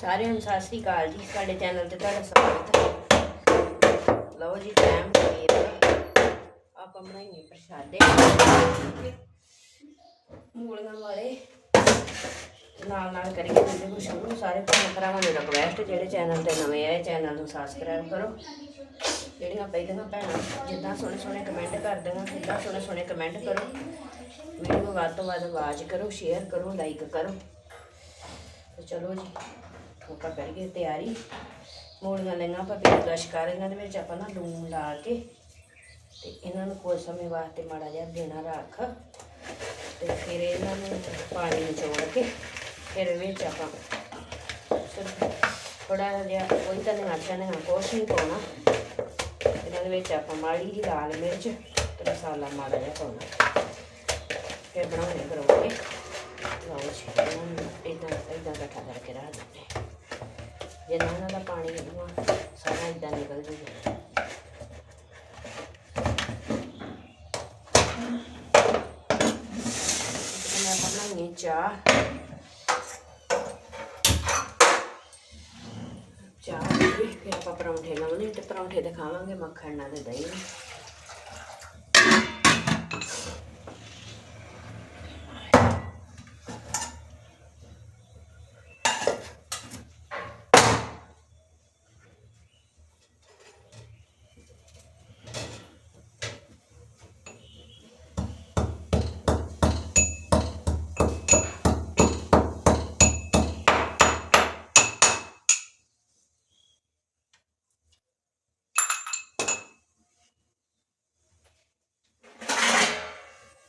ਸਾਰਿਆਂ ਨੂੰ ਸਤਿ ਸ੍ਰੀ ਅਕਾਲ ਜੀ, ਸਾਡੇ ਚੈਨਲ ਤੇ ਤੁਹਾਡਾ ਸਵਾਗਤ ਲਓ ਜੀ ਟਾਈਮ ਸਵੇਰ ਆਪਾਂ ਬਣਾਈਏ ਪ੍ਰਸ਼ਾਦੇ। ਮੂਲੀਆਂ ਵਾਲੇ। ਨਾਲ ਨਾਲ ਕਰੀਏ ਵੀਡੀਓ ਨੂੰ ਸ਼ੁਰੂ ਸਾਰੇ ਭੈਣ ਭਰਾਵਾਂ ਨੂੰ ਰਿਕਵੈਸਟ ਜਿਹੜੇ ਚੈਨਲ ਤੇ ਨਵੇਂ ਆਏ ਚੈਨਲ ਨੂੰ ਸਬਸਕ੍ਰਾਈਬ ਕਰੋ। ਜਿਹੜੀਆਂ ਪਹਿਲੀਆਂ ਭੈਣਾਂ, ਜਿੱਦਾਂ ਸੋਹਣੇ ਸੋਹਣੇ ਕਮੈਂਟ ਕਰਦੀਆਂ ਸਿੱਧਾ ਸੋਹਣੇ ਸੋਹਣੇ ਕਮੈਂਟ ਕਰੋ। ਵੀਡੀਓ ਨੂੰ ਵੱਧ ਤੋਂ ਵੱਧ ਆਵਾਜ਼ ਕਰੋ ਸ਼ੇਅਰ ਕਰੋ ਲਾਈਕ ਕਰੋ। ਤੇ ਚਲੋ ਜੀ। ਆਪਾਂ ਕਰੀਏ ਤਿਆਰੀ। ਮੂਲੀਆਂ ਲਈਆਂ ਆਪਾਂ ਪੀਲ ਗਸ਼ ਕਰ ਇਹਨਾਂ ਦੇ ਵਿੱਚ ਆਪਾਂ ਨਾ ਲੂਣ ਲਾ ਕੇ ਤੇ ਇਹਨਾਂ ਨੂੰ ਕੁਝ ਸਮੇਂ ਵਾਸਤੇ ਮਾੜਾ ਜਿਹਾ ਦੇਣਾ ਰੱਖ ਤੇ ਫਿਰ ਇਹਨਾਂ ਨੂੰ ਪਾਣੀ ਨਿਚੋੜ ਕੇ ਫਿਰ ਵਿੱਚ ਆਪਾਂ ਸਿਰਫ ਥੋੜਾ ਜਿਹਾ ਕੋਈ ਤਾਂ ਨਹੀਂ ਆਟਾ ਨਹੀਂ ਕੁਛ ਨਹੀਂ ਪਾਉਣਾ। ਇਹਨਾਂ ਦੇ ਵਿੱਚ ਆਪਾਂ ਮਾੜੀ ਜਿਹੀ ਲਾਲ ਮਿਰਚ ਤੇ ਮਸਾਲਾ ਮਾੜਾ ਜਿਹਾ ਪਾਉਣਾ। ਫਿਰ ਬਣਾਉਣੇ ਕਰੋਗੇ ਲਓ ਜੀ ਇਹਨਾਂ ਨੂੰ ਇਦਾਂ ਇਦਾਂ ਇਕੱਠਾ ਕਰਕੇ ਰੱਖ ਦਿੰਦੇ ਹਾਂ। ਜਿੰਨਾ ਇਹਨਾਂ ਦਾ ਪਾਣੀ ਨਿਕਲੂਗਾ, ਸਾਰਾ ਇਦਾਂ ਨਿਕਲ ਜੂਗਾ। ਮੈਂ ਬਣਾਉਣੀ ਚਾਹ। ਚਾਹ ਪੀ ਫਿਰ ਆਪਾਂ ਪਰੌਂਠੇ ਲਾਉਣੇ, ਤੇ ਪਰੌਂਠੇ ਦਿਖਾਵਾਂਗੇ ਮੱਖਣ ਨਾਲ ਤੇ ਦਹੀਂ ਨਾਲ।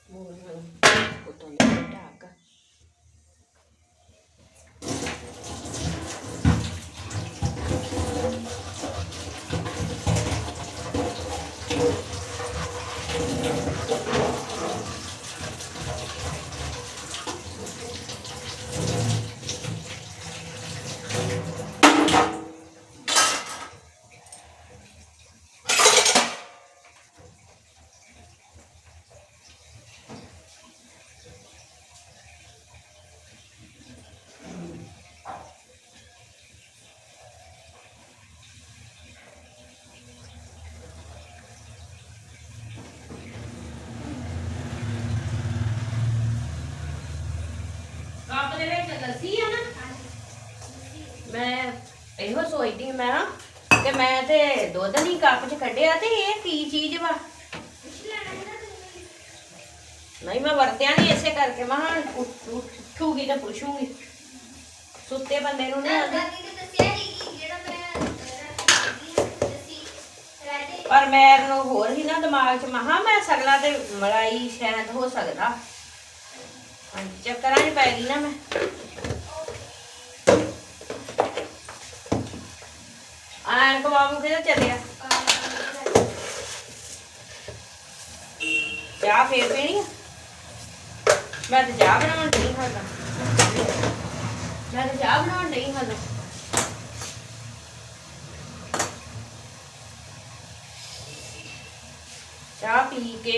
ਮੂਲੀਆਂ ਨੂੰ ਉੱਤੋਂ ਦੇ ਢੱਕ ਕੱਪ ਦੇ ਵਿੱਚ ਲੱਸੀ ਆ ਨਾ ਮੈਂ ਇਹੋ ਸੋਚਦੀ ਮੈਂ ਨਾ ਕਿ ਮੈਂ ਤੇ ਦੁੱਧ ਨਹੀਂ ਕੱਪ 'ਚ ਕੱਢਿਆ ਤੇ ਇਹ ਕੀ ਚੀਜ਼ ਵਾ? ਨਹੀਂ ਮੈਂ ਵਰਤਿਆ ਨਹੀਂ ਇਸੇ ਕਰਕੇ ਮੈਂ ਹਾਂ ਉੱਠੂਗੀ ਤਾਂ ਪੁੱਛੂਗੀ। ਸੁੱਤੇ ਬੰਦੇ ਨੂੰ ਨਹੀਂ ਆਉਂਦੀ ਪਰ ਮੈਨੂੰ ਹੋਰ ਹੀ ਨਾ ਦਿਮਾਗ 'ਚ ਮਹਾ ਮੈਂ ਸਗਲਾ ਤੇ ਮਲਾਈ ਸ਼ਾਇਦ ਹੋ ਸਕਦਾ। ਹਾਂਜੀ ਚੱਕਰਾਂ 'ਚ ਪੈ ਗਈ ਨਾ ਮੈਂ ਆਣ ਕੋ ਬਾਬੂ ਕਿਹਦਾ ਚੱਲਿਆ ਚਾਹ ਫੇਰ ਪੀਣੀ ਆ? ਮੈਂ ਤੇ ਚਾਹ ਬਣਾਉਣ ਨਹੀਂ ਖਾਦਾ ਮੈਂ ਤੇ ਚਾਹ ਬਣਾਉਣ ਨਹੀਂ ਖਾਦਾ ਚਾਹ ਪੀ ਕੇ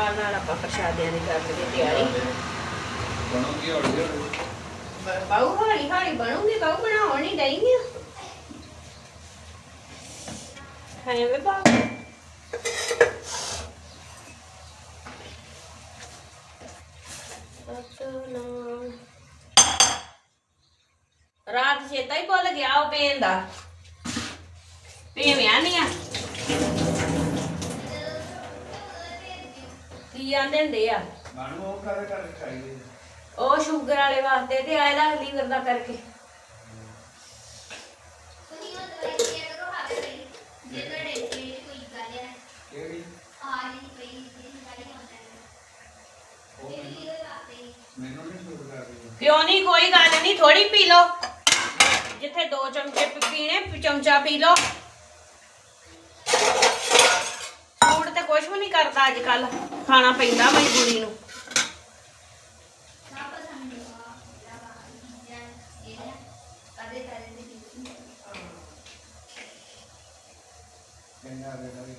ਨਾਲ ਨਾਲ ਆਪਾਂ ਪ੍ਰਸ਼ਾਦਿਆਂ ਦੀ ਕਰ ਲਈਏ ਤਿਆਰੀ। ਬਣੂਗੀ ਹੌਲੀ ਹੌਲੀ। ਬਾਹੂ ਹੌਲੀ ਹੌਲੀ ਬਣੂਗੀ ਬਾਹੂ ਬਣਾਉਣ ਨਹੀਂ ਡਈ ਆ। ਹੈ ਵੇ ਬਾਹੂ ਰਾਤ ਚੇਤਾ ਹੀ ਭੁੱਲ ਗਿਆ ਉਹ ਪੇਨ ਦਾ। ਪੇਵਿਆ ਨਹੀਂ ਆ। ਕੀ ਆਂਦੇ ਹੁੰਦੇ ਆ? ਉਹ ਸ਼ੂਗਰ ਵਾਲੇ ਵਾਸਤੇ ਤੇ ਆਇਆ ਦਾ ਲੀਵਰ ਦਾ ਕਰਕੇ। ਕਿਹੜੀ? ਨਹੀਂ ਕਿਉਂ ਨਹੀਂ ਕੋਈ ਗੱਲ ਨਹੀਂ ਥੋੜੀ ਪੀ ਲਓ। ਜਿੱਥੇ ਦੋ ਚਮਚੇ ਪੀਣੇ ਚਮਚਾ ਪੀ ਲਓ। ਸੂਟ ਤੇ ਕੁਝ ਵੀ ਨਹੀਂ ਕਰਦਾ ਅੱਜ ਕੱਲ੍ਹ। ਖਾਣਾ ਪੈਂਦਾ ਮਜਬੂਰੀ ਨੂੰ ਚੰਗਾ ਰੇ ਰੇ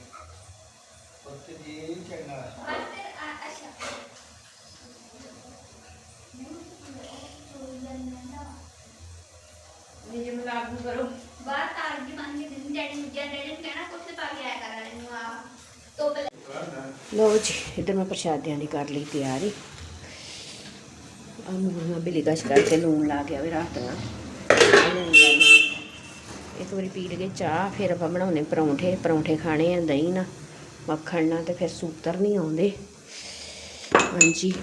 ਉੱਤੇ ਜੀ ਚੰਗਾ ਨਿਯਮ ਲਾਗੂ ਕਰੋ ਬਾਹਰ ਤਾਰ ਦੀ ਮੰਨ ਕੇ ਦਿਨ ਡੈਡੀ ਨੂੰ ਜਾਂ ਡੈਡੀ ਨੂੰ ਕਹਿਣਾ ਕੁਛ ਪਾ ਕੇ ਆਇਆ ਕਰ ਇਹਨੂੰ ਆ ਤੋਂ ਲਓ ਜੀ, ਇਧਰ ਮੈਂ ਪ੍ਰਸ਼ਾਦਿਆਂ ਦੀ ਕਰ ਲਈ ਤਿਆਰੀ। ਆ ਮੂਲੀਆਂ ਬਿਲੀ ਗਸ਼ ਕਰਕੇ ਲੂਣ ਲਾ ਕੇ ਆਵੇ ਰਾਤ ਨਾ। ਇੱਕ ਵਾਰੀ ਪੀ ਲਗੇ ਚਾਹ, ਫਿਰ ਆਪਾਂ ਬਣਾਉਣੇ ਪਰੌਂਠੇ। ਪਰੌਂਠੇ ਖਾਣੇ ਆ, ਦਹੀਂ ਨਾਲ ਮੱਖਣ ਨਾਲ ਤੇ ਫਿਰ ਸੂਤਰ ਨਹੀਂ ਆਉਂਦੇ। ਹਾਂਜੀ।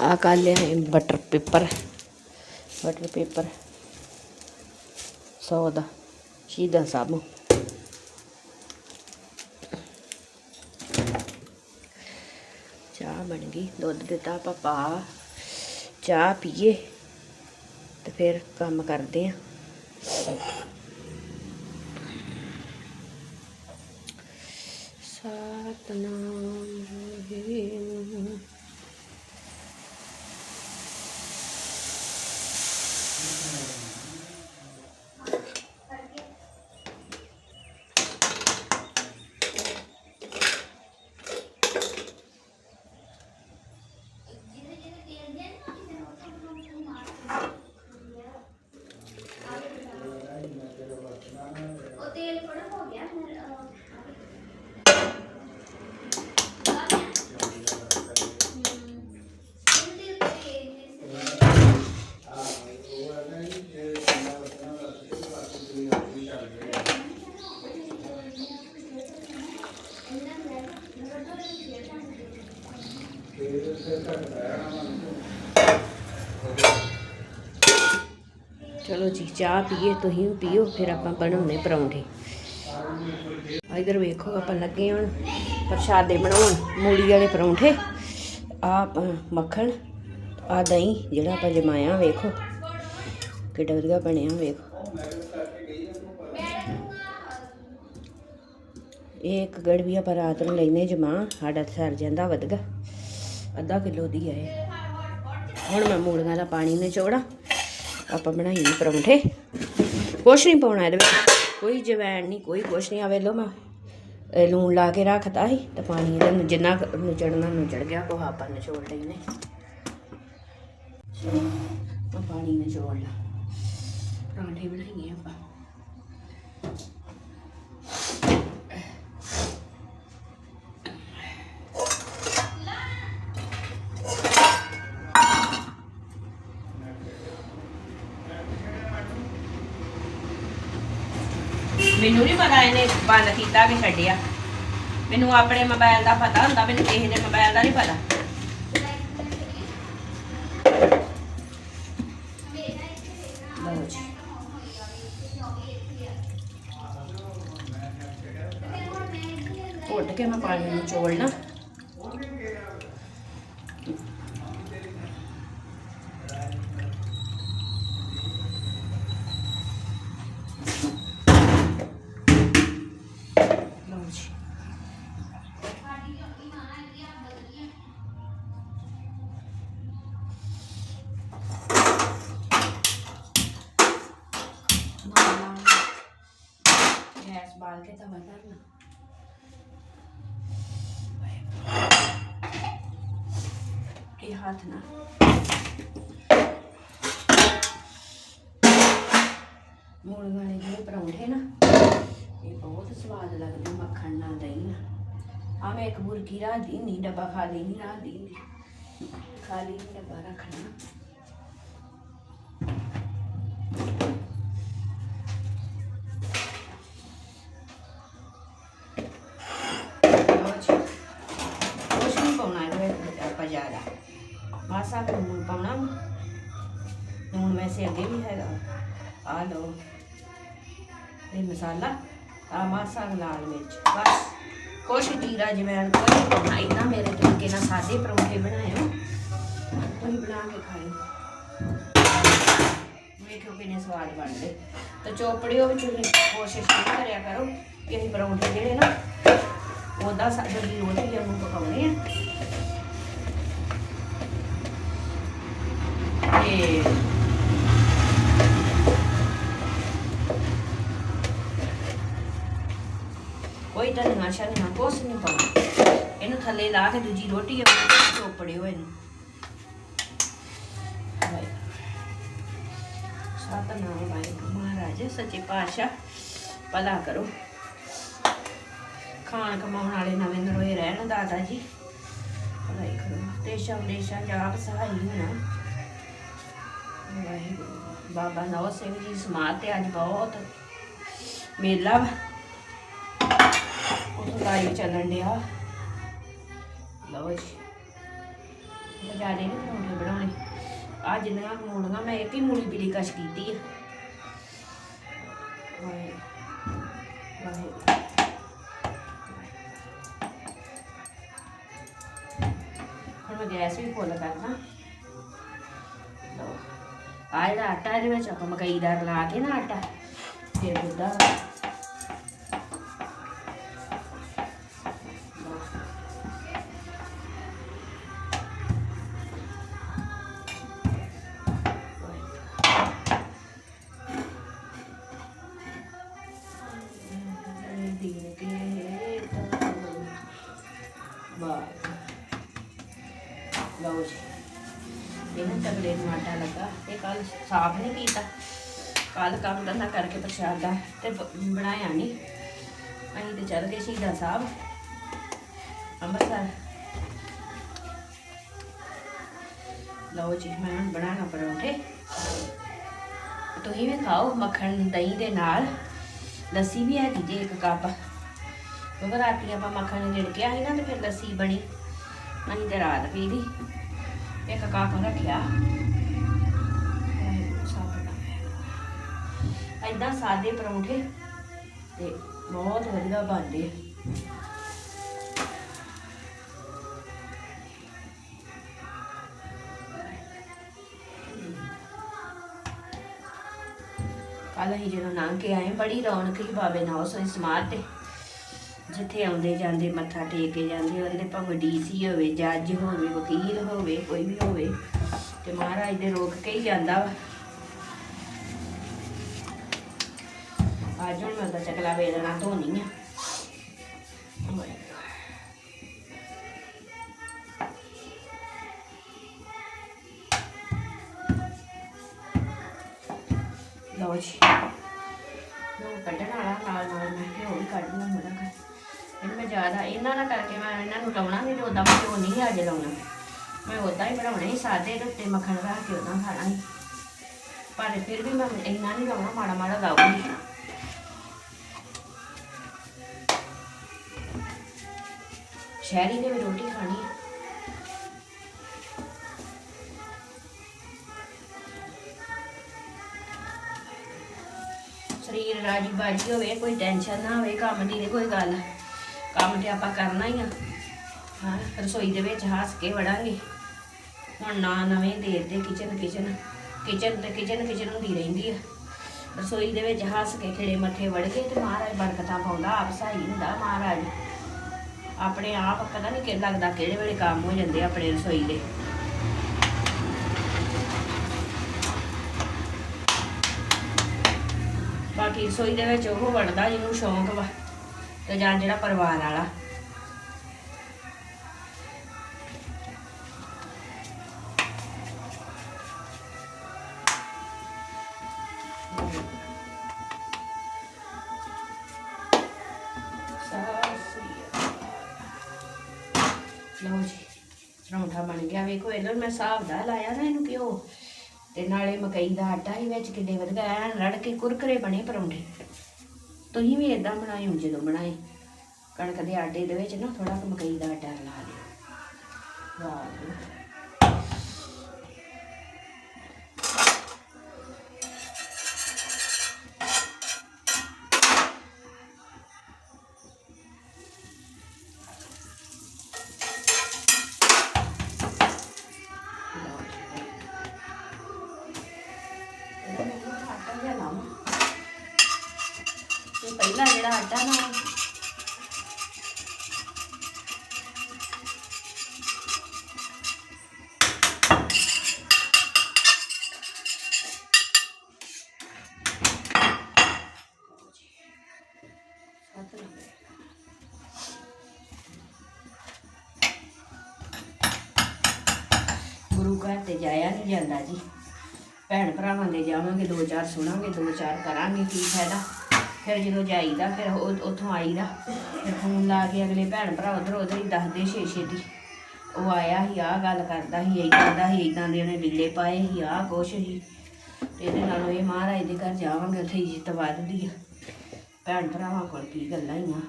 ਆ ਕਰ ਲਿਆ ਬਟਰ ਪੇਪਰ। Butter paper. ਸੌ ਦਾ ਸ਼ੀਦਾ ਸਾਬੂ ਚਾਹ ਬਣ ਗਈ, ਦੁੱਧ ਦਿੱਤਾ ਆਪਾਂ ਪਾ, ਚਾਹ ਪੀਏ ਤੇ ਫਿਰ ਕੰਮ ਕਰਦੇ ਆ। ਸਤਨਾਮ ਵਾਹਿਗੁਰੂ ਜਿਹਦੇ ਜਿਹਦੇ ਤੇਲ ਦੇ ਨਾ ਕਿਸੇ ਨੂੰ ਉੱਥੇ ਨੂੰ ਮਾਰ ਉਹ ਤੇਲ ਥੋੜਾ ਹੋ ਗਿਆ ਫਿਰ ਚਲੋ ਜੀ, ਚਾਹ ਪੀਏ, ਤੁਸੀਂ ਵੀ ਪੀਓ, ਫਿਰ ਆਪਾਂ ਬਣਾਉਣੇ ਪਰੌਂਠੇ। ਇਧਰ ਵੇਖੋ, ਆਪਾਂ ਲੱਗੇ ਹੁਣ ਪ੍ਰਸ਼ਾਦੇ ਬਣਾਉਣ, ਮੂਲੀ ਵਾਲੇ ਪਰੌਂਠੇ। ਆ ਮੱਖਣ ਆ ਦਹੀਂ, ਜਿਹੜਾ ਆਪਾਂ ਜਮਾਇਆ, ਵੇਖੋ। ਕਿੱਡਾ ਵਧੀਆ ਬਣਿਆ, ਵੇਖੋ। ਇਹ ਇੱਕ ਗੜ ਵੀ ਆਪਾਂ ਰਾਤ ਨੂੰ ਲੈਨੇ ਜਮਾ, ਸਾਡਾ ਸਰ ਜਾਂਦਾ ਵਧਗਾ। ਅੱਧਾ ਕਿਲੋ ਦੀ ਹੈ ਹੁਣ ਮੈਂ ਮੂਲੀਆਂ ਦਾ ਪਾਣੀ ਨਿਚੋੜਾ। ਆਪਾਂ ਬਣਾਈਏ ਪਰੌਂਠੇ। ਕੁਛ ਨਹੀਂ ਪਾਉਣਾ ਇਹਦੇ ਵਿੱਚ। ਕੋਈ ਜਵੈਣ ਨਹੀਂ ਕੋਈ ਕੁਛ ਨਹੀਂ ਆਵੇ ਲੋ ਮੈਂ। ਲੂਣ ਲਾ ਕੇ ਰੱਖਤਾ ਸੀ ਤੇ ਪਾਣੀ ਇਹਦਾ ਨੂੰ ਜਿੰਨਾ ਕੁ ਨੁਚੜਨਾ ਨੁਚੜ ਗਿਆ ਕੋ ਆਪਾਂ ਨਿਚੋੜ ਲਈ ਨੇ ਆ ਪਾਣੀ ਨਿਚੋੜ ਲਾ। ਪਰੌਂਠੇ ਬਣਾਈਏ ਆਪਾਂ। ਮੈਨੂੰ ਨਹੀਂ ਪਤਾ ਇਹਨੇ ਬੰਦ ਕੀਤਾ ਕਿ ਛੱਡਿਆ। ਮੈਨੂੰ ਆਪਣੇ ਮੋਬਾਈਲ ਦਾ ਪਤਾ ਹੁੰਦਾ, ਮੈਨੂੰ ਕਿਸੇ ਦੇ ਮੋਬਾਈਲ ਦਾ ਨਹੀਂ ਪਤਾ। ਲਓ ਜੀ ਘੁੱਟ ਕੇ ਮੈਂ ਪਾਣੀ ਨੂੰ ਚੋਲਣਾ ਇਹ ਹੱਥ ਨਾ ਮੂਲ ਵਾਲੇ ਜਿਹੜੇ ਪਰੌਂਠੇ ਨਾ ਇਹ ਬਹੁਤ ਸਵਾਦ ਲੱਗਦੇ ਮੱਖਣ ਨਾਲ ਦਹੀਂ ਨਾਲ ਆ ਮੈਂ ਇੱਕ ਬੁਰਕੀ ਰਾਤ ਦੀ ਨਹੀਂ ਡੱਬਾ ਖਾਲੀ ਨਹੀਂ ਰਾਤ ਦੀ ਖਾਲੀ ਨਹੀਂ ਡੱਬਾ ਰੱਖਣਾ ਆ ਲਓ। ਇਹ ਮਸਾਲਾ ਆ ਮਾਸਾ ਲਾਲ ਮਿਰਚ। ਬਸ। ਕੁਛ ਜੀਰਾ ਜਵੈਣ ਕੋਈ ਨਹੀਂ ਪਾਉਣਾ ਮੇਰੇ ਤਰੀਕੇ ਨਾਲ ਸਾਦੇ ਪਰੌਂਠੇ ਬਣਾਇਓ ਤੁਸੀਂ ਬਣਾ ਕੇ ਖਾਇਓ ਵੇਖਿਓ ਕਿੰਨੇ ਸਵਾਦ ਬਣਦੇ। ਤੇ ਚੋਪੜਿਓ ਵਿੱਚ ਕੋਸ਼ਿਸ਼ ਇਹ ਕਰਿਆ ਕਰੋ ਕਿ ਅਸੀਂ ਪਰੌਂਠੇ ਜਿਹੜੇ ਨਾ, ਉਹਦਾ ਸਾਡੇ ਦੀ ਰੋਟੀ ਨੂੰ ਪਕਾਉਣੇ ਆ। ਤੇ ਕੋਈ ਤਾਂ ਨਾਸ਼ਾ ਕੁਛ ਨਹੀਂ ਪਾਉਣਾ ਇਹਨੂੰ ਥੱਲੇ ਲਾ ਕੇ ਦੂਜੀ ਰੋਟੀ ਆਪਣੇ ਚੋਪੜਿਓ ਇਹਨੂੰ। ਸਤਨਾਮ ਵਾਹਿਗੁਰੂ ਮਹਾਰਾਜ, ਸੱਚੇ ਪਾਤਸ਼ਾਹ, ਭਲਾ ਕਰੋ। ਖਾਣ ਕਮਾਉਣ ਵਾਲੇ ਨਵੇਂ ਨਰੋਏ ਰਹਿਣ, ਦਾਦਾ ਜੀ। ਭਲਾਈ ਕਰੋ। ਦੇਸ਼ਾਂ ਵਿਦੇਸ਼ਾਂ ਜਾਪ ਸਹਾਈ ਹੋਣਾ। ਵਾਹਿਗੁਰੂ। ਬਾਬਾ ਨਵ ਸਿੰਘ ਜੀ ਸਮਾਧ ਤੇ ਅੱਜ ਬਹੁਤ ਮੇਲਾ ਵਾ ਚੱਲਣ ਡਿਆ। ਲਓ ਜੀ। ਬਜਾਰੇ ਨਹੀਂ ਪਰੌਂਠੇ ਬਣਾਉਣੇ। ਆ ਜਿੰਨੀਆਂ ਮੂਲੀਆਂ, ਮੈਂ ਇੱਕ ਹੀ ਮੂਲੀ ਪੀਲੀ ਕਸ਼ ਕੀਤੀ ਆ। ਹੁਣ ਮੈਂ ਗੈਸ ਵੀ ਫੁੱਲ ਕਰਨਾ। ਲਓ। ਆ ਜਿਹੜਾ ਆਟਾ ਇਹਦੇ ਵਿੱਚ ਆਪਾਂ ਮਕਈ ਦਾ ਲਾ ਕੇ ਨਾ ਆਟਾ, ਫਿਰ ਦੁੱਧਾ ਵਾਹ ਲਓ ਜੀ ਇਹਨਾਂ ਤਗੜੇ ਨੂੰ ਆਟਾ ਲੱਗਾ ਇਹ ਕੱਲ ਸਾਫ਼ ਨਹੀਂ ਕੀਤਾ। ਕੱਲ ਕੰਮ ਧੰਦਾ ਕਰਕੇ ਪ੍ਰਸ਼ਾਦਾ ਤੇ ਬਣਾਇਆ ਨਹੀਂ ਅਸੀਂ ਤੇ ਚੱਲ ਗਏ ਸ਼ਹੀਦਾਂ ਸਾਹਿਬ। ਅੰਮ੍ਰਿਤਸਰ। ਲਓ ਜੀ, ਮੈਂ ਹੁਣ ਬਣਾਉਣਾ ਪਰੌਂਠੇ। ਤੁਸੀਂ ਵੀ ਖਾਓ ਮੱਖਣ ਦਹੀਂ ਦੇ ਨਾਲ। ਲੱਸੀ ਵੀ ਹੈਗੀ ਜੇ ਇੱਕ ਕੱਪ। ਕਿਉਂਕਿ ਰਾਤੀ ਆਪਾਂ ਮੱਖਣ ਰਿੜਕਿਆ ਸੀ ਨਾ ਤੇ ਫਿਰ ਲੱਸੀ ਬਣੀ। ਅਸੀਂ ਤੇ ਰਾਤ ਪੀ ਲਈ। ਇੱਕ ਕੱਪ ਰੱਖਿਆ। ਐਦਾਂ ਸਾਦੇ ਪਰੌਂਠੇ ਤੇ ਬਹੁਤ ਵਧੀਆ ਬਣਦੇ ਆ। ਕੱਲ ਅਸੀਂ ਜਦੋਂ ਲੰਘ ਕੇ ਆਏ, ਬੜੀ ਰੌਣਕ ਸੀ ਬਾਬੇ ਨਾਲ ਸੋਈ ਸਮਾਧ ਤੇ। ਜਿੱਥੇ ਆਉਂਦੇ ਜਾਂਦੇ ਮੱਥਾ ਟੇਕ ਕੇ ਜਾਂਦੇ, ਉਹਦੇ ਭਾਵੇਂ ਡੀਸੀ ਹੋਵੇ ਜੱਜ ਹੋਵੇ, ਵਕੀਲ ਹੋਵੇ, ਕੋਈ ਵੀ ਹੋਵੇ, ਤੇ ਮਹਾਰਾਜ ਦੇ ਰੋਕ ਕੇ ਹੀ ਜਾਂਦਾ ਵਾ। ਅੱਜ ਹੁਣ ਮੈਂ ਤਾਂ ਚਕਲਾ ਵੇਲਣਾ ਧੋਣੀ ਆ। ਲਓ ਜੀ। ਨੂੰ ਕੱਢਣ ਵਾਲਾ ਨਾਲ ਨਾਲ ਮੈਂ ਘਿਓ ਵੀ ਕੱਢ ਲਵਾਂ ਮੁੰਡਾ ਕਰ ਇਹਨੂੰ ਮੈਂ ਜ਼ਿਆਦਾ, ਇਹਨਾਂ ਨਾਲ ਕਰਕੇ ਮੈਂ ਇਹਨਾਂ ਨੂੰ ਲਾਉਣਾ ਨਹੀਂ ਤੇ ਉਦਾਂ ਮੈਂ ਘਿਓ ਨਹੀਂ ਅੱਜ ਲਾਉਣਾ। ਮੈਂ ਉਦਾਂ ਹੀ ਬਣਾਉਣੇ ਸੀ ਸਾਦੇ ਦੇ ਉੱਤੇ ਮੱਖਣ ਰੱਖ ਕੇ ਉਦਾਂ ਖਾਣਾ ਸੀ। ਪਰ ਫਿਰ ਵੀ ਮੈਂ ਇੰਨਾ ਨਹੀਂ ਲਾਉਣਾ, ਮਾੜਾ ਮਾੜਾ ਲਾਉਂਗੀ ਸ਼ਹਿਰੀ ਨੇ ਵੀ ਰੋਟੀ ਖਾਣੀ ਹੈ ਸਰੀਰ ਰਾਜੀ ਬਾਜੀ ਹੋਵੇ, ਕੋਈ ਟੈਨਸ਼ਨ ਨਾ ਹੋਵੇ, ਕੰਮ ਦੀ ਨਹੀਂ ਕੋਈ ਗੱਲ। ਕੰਮ ਤੇ ਆਪਾਂ ਕਰਨਾ ਹੀ ਆ। ਹਾਂ, ਰਸੋਈ ਦੇ ਵਿੱਚ ਹੱਸ ਕੇ ਵੜਾਂਗੇ। ਹੁਣ ਨਾ ਨਵੇਂ ਦੇਰ ਦੇ ਕਿਚਨ ਕਿਚਨ ਕਿਚਨ ਤੇ ਕਿਚਨ ਕਿਚਨ ਹੁੰਦੀ ਰਹਿੰਦੀ ਆ। ਰਸੋਈ ਦੇ ਵਿੱਚ ਹੱਸ ਕੇ ਖਿੜੇ ਮੱਥੇ ਵੜ ਕੇ ਤੇ ਮਹਾਰਾਜ ਬਰਕਤਾਂ ਪਾਉਂਦਾ, ਆਪ ਸਹਾਈ ਹੁੰਦਾ ਮਹਾਰਾਜ। ਆਪਣੇ ਆਪ ਪਤਾ ਨਹੀਂ ਕਿ ਲੱਗਦਾ ਕਿਹੜੇ ਵੇਲੇ ਕੰਮ ਹੋ ਜਾਂਦੇ ਆਪਣੇ ਰਸੋਈ ਦੇ। ਬਾਕੀ ਰਸੋਈ ਦੇ ਵਿੱਚ ਉਹ ਵੜਦਾ ਜਿਹਨੂੰ ਸ਼ੌਂਕ ਵਾ। ਤੇ ਜਾਂ ਜਿਹੜਾ ਪਰਿਵਾਰ ਵਾਲਾ। ਲਓ ਜੀ, ਪਰੌਂਠਾ ਬਣ ਗਿਆ। ਵੇਖੋ ਇਹਨਾਂ ਮੈਂ ਹਿਸਾਬ ਦਾ ਲਾਇਆ ਨਾ ਇਹਨੂੰ ਘਿਓ। ਤੇ ਨਾਲੇ ਮਕਈ ਦਾ ਆਟਾ ਹੀ ਵਿੱਚ ਕਿੰਨੇ ਵਧੀਆ ਐਨ ਰੜ ਕੇ ਕੁਰਕਰੇ ਬਣੇ ਪਰੌਂਠੇ। ਤੁਸੀਂ ਵੀ ਇਦਾਂ ਬਣਾਇਓ ਜਦੋਂ ਬਣਾਏ, ਕਣਕ ਦੇ ਆਟੇ ਦੇ ਵਿੱਚ ਨਾ ਥੋੜਾ ਕੁ ਮਕਈ ਦਾ ਆਟਾ ਲਾ ਦਿਓ ਵਾਹ। ਆਟਾ ਨਾ ਗੁਰੂ ਘਰ ਤੇ ਜਾਇਆ ਨਹੀਂ ਜਾਂਦਾ ਜੀ। ਭੈਣ ਭਰਾਵਾਂ ਦੇ ਜਾਵਾਂਗੇ, ਦੋ ਚਾਰ ਸੁਣਾਂਗੇ, ਦੋ ਚਾਰ ਕਰਾਂਗੇ, ਕੀ ਫਾਇਦਾ। ਫਿਰ ਜਦੋਂ ਜਾਈਦਾ, ਫਿਰ ਉਹ- ਉੱਥੋਂ ਆਈਦਾ। ਫਿਰ ਫੋਨ ਲਾ ਕੇ ਅਗਲੇ ਭੈਣ ਭਰਾ ਉਧਰ ਉਧਰ ਹੀ ਦੱਸਦੇ ਛੇ ਛੇ ਦੀ। ਉਹ ਆਇਆ ਸੀ, ਆਹ ਗੱਲ ਕਰਦਾ ਸੀ ਇਦਾਂ ਦਾ ਸੀ ਇਦਾਂ ਦੇ ਉਹਨੇ ਲੀੜੇ ਪਾਏ ਸੀ, ਆਹ ਕੁਛ ਸੀ। ਤੇ ਇਹਦੇ ਨਾਲੋਂ ਇਹ ਮਹਾਰਾਜ ਦੇ ਘਰ ਜਾਵਾਂਗੇ, ਉੱਥੇ ਇੱਜ਼ਤ ਵੱਧਦੀ ਆ। ਭੈਣ ਭਰਾਵਾਂ ਕੋਲ ਕੀ ਗੱਲਾਂ ਹੀ ਆ।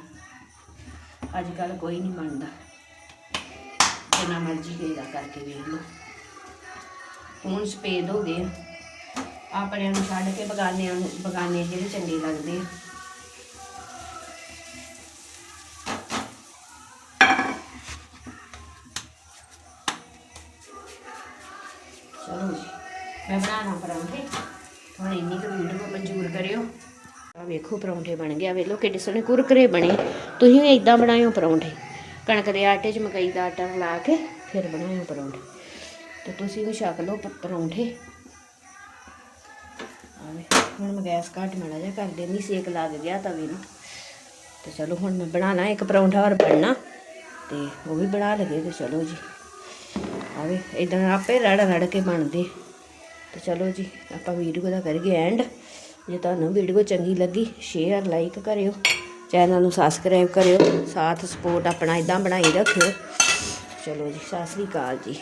ਅੱਜ ਕੱਲ ਕੋਈ ਨਹੀਂ ਮੰਨਦਾ। ਜਿੰਨਾ ਮਰਜ਼ੀ ਕਿਸੇ ਕਰਕੇ ਵੇਖ ਲਓ। ਹੁਣ ਸਪੇਦ ਹੋ ਗਏ ਆ। ਆਪਣਿਆਂ ਨੂੰ ਛੱਡ ਕੇ ਬਗਾਨਿਆਂ ਨੂੰ, ਬਗਾਨੇ ਜਿਹੜੇ ਚੰਗੇ ਲੱਗਦੇ ਆ। ਚਲੋ ਮੈਂ ਬਣਾਣਾ ਪਰੌਂਠੇ। ਹੁਣ ਇੰਨੀ ਕੁ ਵੀਡੀਓ ਮਨਜ਼ੂਰ ਕਰਿਓ। ਆ ਵੇਖੋ ਪਰੌਂਠੇ ਬਣ ਗਿਆ ਵੇਖ ਲਓ ਕਿੱਡੇ ਸੋਹਣੇ ਕੁਰਕਰੇ ਬਣੇ। ਤੁਸੀਂ ਵੀ ਇਦਾਂ ਬਣਾਇਓ ਪਰੌਂਠੇ। ਕਣਕ ਦੇ ਆਟੇ 'ਚ ਮਕਈ ਦਾ ਆਟਾ ਲਾ ਕੇ ਫਿਰ ਬਣਾਇਓ ਪਰੌਂਠੇ। ਤੇ ਤੁਸੀਂ ਵੀ ਛਕ ਲਓ ਪਰੌਂਠੇ। ਆਵੇ। ਹੁਣ ਮੈਂ ਗੈਸ ਘੱਟ ਮਾੜਾ ਜਿਹਾ ਕਰ ਦੇਣੀ ਸੇਕ ਲੱਗ ਗਿਆ ਤਵੇ ਨੂੰ। ਤੇ ਚਲੋ ਹੁਣ ਮੈਂ ਬਣਾਣਾ ਇੱਕ ਪਰੌਂਠਾ ਹੋਰ ਬਣਨਾ, ਤੇ ਉਹ ਵੀ ਬਣਾ ਲਗੇ ਤੇ ਚਲੋ ਜੀ। ਆਵੇ ਇਦਾਂ ਆਪੇ ਰੜ ਰੜ ਕੇ ਬਣਦੇ। ਤੇ ਚਲੋ ਜੀ, ਆਪਾਂ ਵੀਡੀਓ ਦਾ ਕਰੀਏ ਐਂਡ ਜੇ ਤੁਹਾਨੂੰ ਵੀਡੀਓ ਚੰਗੀ ਲੱਗੀ ਸ਼ੇਅਰ ਲਾਈਕ ਕਰਿਓ। ਚੈਨਲ ਨੂੰ ਸਬਸਕ੍ਰਾਈਬ ਕਰਿਓ। ਸਾਥ ਸਪੋਰਟ ਆਪਣਾ ਇਦਾਂ ਬਣਾਈ ਰੱਖਿਓ। ਚਲੋ ਜੀ, ਸਤਿ ਸ੍ਰੀ ਅਕਾਲ ਜੀ।